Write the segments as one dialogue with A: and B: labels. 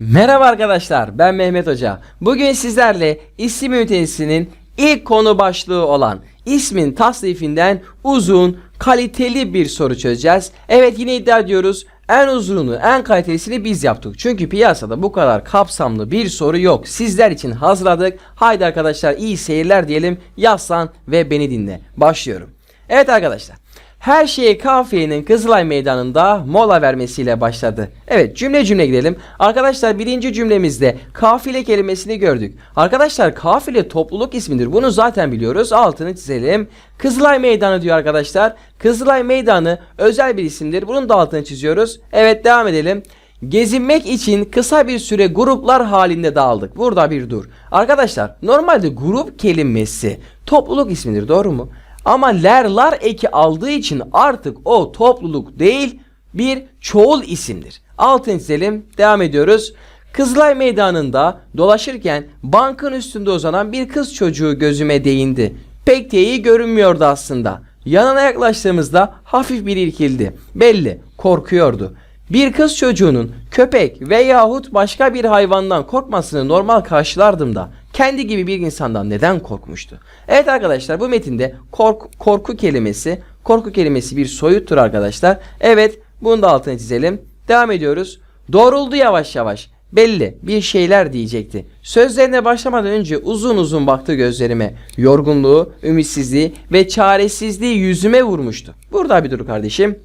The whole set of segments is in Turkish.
A: Merhaba arkadaşlar ben Mehmet Hoca. Bugün sizlerle isim ünitesinin ilk konu başlığı olan ismin tasnifinden uzun kaliteli bir soru çözeceğiz. Evet yine iddia ediyoruz en uzunu en kalitelisini biz yaptık. Çünkü piyasada bu kadar kapsamlı bir soru yok. Sizler için hazırladık. Haydi arkadaşlar iyi seyirler diyelim. Yaslan ve beni dinle. Başlıyorum. Evet arkadaşlar. Her şey kafiyenin Kızılay Meydanı'nda mola vermesiyle başladı. Evet cümle cümle gidelim. Arkadaşlar birinci cümlemizde kafile kelimesini gördük. Arkadaşlar kafile topluluk ismidir. Bunu zaten biliyoruz. Altını çizelim. Kızılay Meydanı diyor arkadaşlar. Kızılay Meydanı özel bir isimdir. Bunun da altını çiziyoruz. Evet devam edelim. Gezinmek için kısa bir süre gruplar halinde dağıldık. Burada bir dur. Arkadaşlar normalde grup kelimesi topluluk ismidir doğru mu? Ama lerlar eki aldığı için artık o topluluk değil bir çoğul isimdir. Altını çizelim devam ediyoruz. Kızılay Meydanı'nda dolaşırken bankın üstünde uzanan bir kız çocuğu gözüme değindi. Pek de iyi görünmüyordu aslında. Yanına yaklaştığımızda hafif bir irkildi. Belli korkuyordu. Bir kız çocuğunun köpek veyahut başka bir hayvandan korkmasını normal karşılardım da kendi gibi bir insandan neden korkmuştu? Evet arkadaşlar bu metinde kork, korku kelimesi, korku kelimesi bir soyuttur arkadaşlar. Evet bunu da altına çizelim. Devam ediyoruz. Doğruldu yavaş yavaş. Belli bir şeyler diyecekti. Sözlerine başlamadan önce uzun uzun baktı gözlerime. Yorgunluğu, ümitsizliği ve çaresizliği yüzüme vurmuştu. Burada bir dur kardeşim.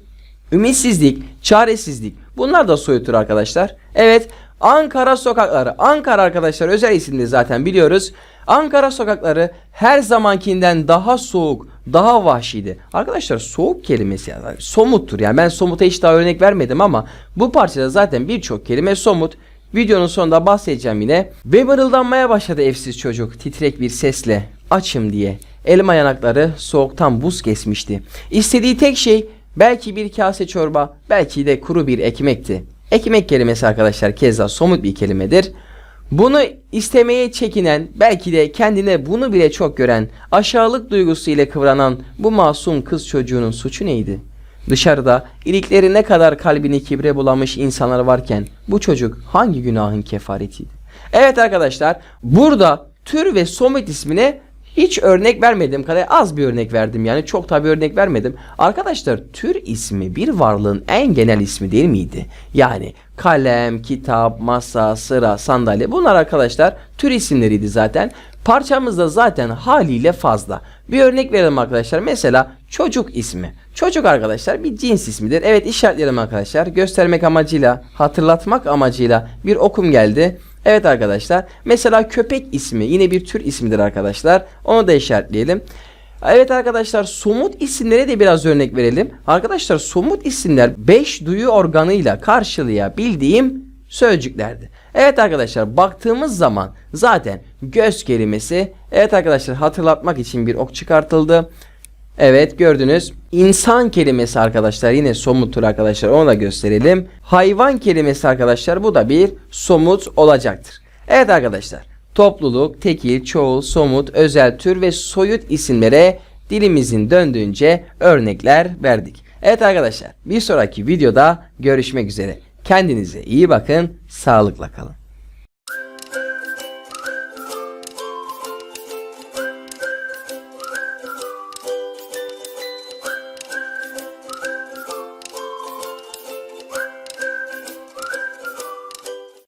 A: Ümitsizlik, çaresizlik bunlar da soyuttur arkadaşlar. Evet Ankara sokakları. Ankara arkadaşlar özel isimli zaten biliyoruz. Ankara sokakları her zamankinden daha soğuk, daha vahşiydi. Arkadaşlar soğuk kelimesi yani somuttur. Yani ben somuta hiç daha örnek vermedim ama bu parçada zaten birçok kelime somut. Videonun sonunda bahsedeceğim yine. Ve mırıldanmaya başladı evsiz çocuk titrek bir sesle. Açım diye. Elma yanakları soğuktan buz kesmişti. İstediği tek şey belki bir kase çorba, belki de kuru bir ekmekti. Ekmek kelimesi arkadaşlar keza somut bir kelimedir. Bunu istemeye çekinen, belki de kendine bunu bile çok gören, aşağılık duygusu ile kıvranan bu masum kız çocuğunun suçu neydi? Dışarıda ilikleri ne kadar kalbini kibre bulamış insanlar varken bu çocuk hangi günahın kefaretiydi? Evet arkadaşlar burada tür ve somut ismine hiç örnek vermediğim kadar az bir örnek verdim yani çok tabi örnek vermedim. Arkadaşlar tür ismi bir varlığın en genel ismi değil miydi? Yani kalem, kitap, masa, sıra, sandalye bunlar arkadaşlar tür isimleriydi zaten. Parçamız da zaten haliyle fazla. Bir örnek verelim arkadaşlar. Mesela çocuk ismi. Çocuk arkadaşlar bir cins ismidir. Evet işaretleyelim arkadaşlar. Göstermek amacıyla, hatırlatmak amacıyla bir okum geldi. Evet arkadaşlar. Mesela köpek ismi yine bir tür ismidir arkadaşlar. Onu da işaretleyelim. Evet arkadaşlar somut isimlere de biraz örnek verelim. Arkadaşlar somut isimler 5 duyu organıyla karşılayabildiğim sözcüklerdi. Evet arkadaşlar baktığımız zaman zaten göz kelimesi evet arkadaşlar hatırlatmak için bir ok çıkartıldı. Evet gördünüz. İnsan kelimesi arkadaşlar yine somuttur arkadaşlar onu da gösterelim. Hayvan kelimesi arkadaşlar bu da bir somut olacaktır. Evet arkadaşlar topluluk, tekil, çoğul, somut, özel tür ve soyut isimlere dilimizin döndüğünce örnekler verdik. Evet arkadaşlar bir sonraki videoda görüşmek üzere. Kendinize iyi bakın, sağlıkla kalın.